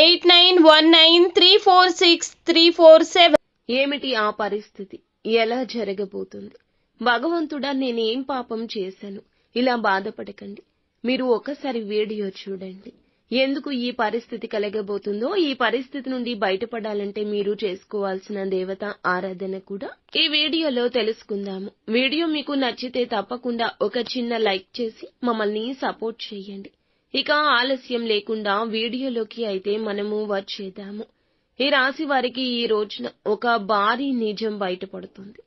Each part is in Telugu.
eight nine one nine three four six three four seven. ఏమిటి ఆ పరిస్థితి? ఎలా జరగబోతుంది? భగవంతుడా నేనేం పాపం చేశాను? ఇలా బాధపడకండి. మీరు ఒకసారి వీడియో చూడండి. ఎందుకు ఈ పరిస్థితి కలగబోతుందో ఈ పరిస్థితి నుండి బయటపడాలంటే మీరు చేసుకోవాల్సిన దేవత ఆరాధన కూడా ఈ వీడియోలో తెలుసుకుందాము. వీడియో మీకు నచ్చితే తప్పకుండా ఒక చిన్న లైక్ చేసి మమ్మల్ని సపోర్ట్ చేయండి. ఇక ఆలస్యం లేకుండా వీడియోలోకి అయితే మనము వచ్చేద్దాము. ఈ రాశి వారికి ఈ రోజున ఒక భారీ నిజం బయటపడుతుంది.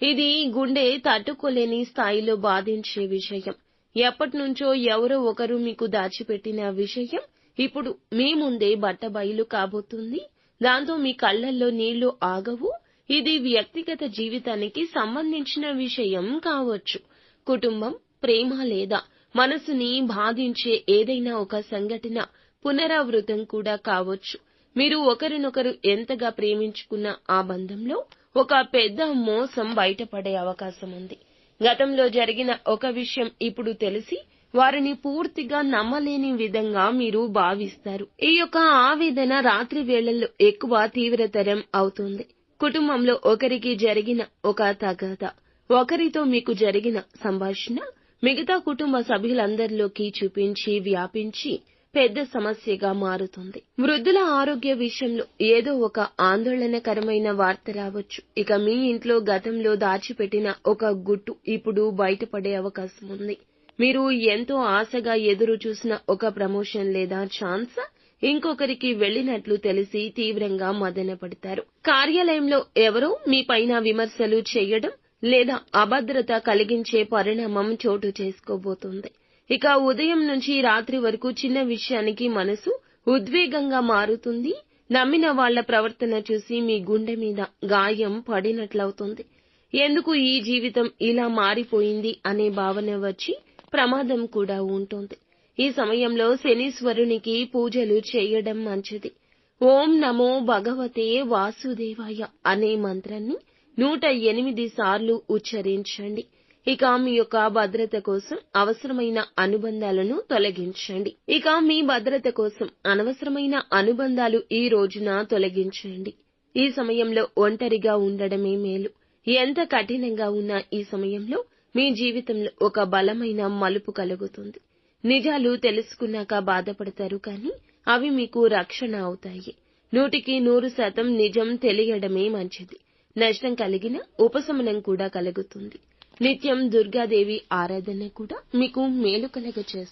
ఇది గుండె తట్టుకోలేని స్థాయిలో బాధించే విషయం. ఎప్పటి నుంచో ఎవరో ఒకరు మీకు దాచిపెట్టిన విషయం ఇప్పుడు మీ ముందే బట్ట బయలు కాబోతుంది. దాంతో మీ కళ్ళల్లో నీళ్ళు ఆగవు. ఇది వ్యక్తిగత జీవితానికి సంబంధించిన విషయం కావచ్చు. కుటుంబం ప్రేమ లేదా మనసుని బాధించే ఏదైనా ఒక సంఘటన పునరావృతం కూడా కావచ్చు. మీరు ఒకరినొకరు ఎంతగా ప్రేమించుకున్న ఆ బంధంలో ఒక పెద్ద మోసం బయటపడే అవకాశం ఉంది. గతంలో జరిగిన ఒక విషయం ఇప్పుడు తెలిసి వారిని పూర్తిగా నమ్మలేని విధంగా మీరు భావిస్తారు. ఈ యొక్క ఆవేదన రాత్రి వేళల్లో ఎక్కువ తీవ్రతరం అవుతుంది. కుటుంబంలో ఒకరికి జరిగిన ఒక తగాద ఒకరితో మీకు జరిగిన సంభాషణ మిగతా కుటుంబ సభ్యులందరిలోకి చూపించి వ్యాపించి పెద్ద సమస్యగా మారుతుంది. వృద్ధుల ఆరోగ్య విషయంలో ఏదో ఒక ఆందోళనకరమైన వార్త రావచ్చు. ఇక మీ ఇంట్లో గతంలో దాచిపెట్టిన ఒక గుట్టు ఇప్పుడు బయటపడే అవకాశం ఉంది. మీరు ఎంతో ఆశగా ఎదురు చూసిన ఒక ప్రమోషన్ లేదా ఛాన్స్ ఇంకొకరికి వెళ్ళినట్లు తెలిసి తీవ్రంగా మదనపడతారు. కార్యాలయంలో ఎవరో మీ పైన విమర్శలు చేయడం లేదా అభద్రత కలిగించే పరిణామం చోటు చేసుకోబోతుంది. ఇక ఉదయం నుంచి రాత్రి వరకు చిన్న విషయానికి మనసు ఉద్వేగంగా మారుతుంది. నమ్మిన వాళ్ళ ప్రవర్తన చూసి మీ గుండె మీద గాయం పడినట్లవుతుంది. ఎందుకు ఈ జీవితం ఇలా మారిపోయింది అనే భావన వచ్చి ప్రమాదం కూడా ఉంటుంది. ఈ సమయంలో శనీశ్వరునికి పూజలు చేయడం మంచిది. ఓం నమో భగవతే వాసుదేవాయ అనే మంత్రాన్ని నూట ఎనిమిది సార్లు ఉచ్చరించండి. ఇక మీ యొక్క భద్రత కోసం అవసరమైన అనుబంధాలను తొలగించండి. ఇక మీ భద్రత కోసం అనవసరమైన అనుబంధాలు ఈ రోజున తొలగించండి. ఈ సమయంలో ఒంటరిగా ఉండడమే మేలు. ఎంత కఠినంగా ఉన్నా ఈ సమయంలో మీ జీవితంలో ఒక బలమైన మలుపు కలుగుతుంది. నిజాలు తెలుసుకున్నాక బాధపడతారు కానీ అవి మీకు రక్షణ అవుతాయి. నూటికి నూరు శాతం నిజం తెలియడమే మంచిది. నష్టం కలిగిన ఉపశమనం కూడా కలుగుతుంది. నిత్యం దుర్గాదేవి ఆరాధన కూడా మీకు మేలు కలగచేస్తుంది.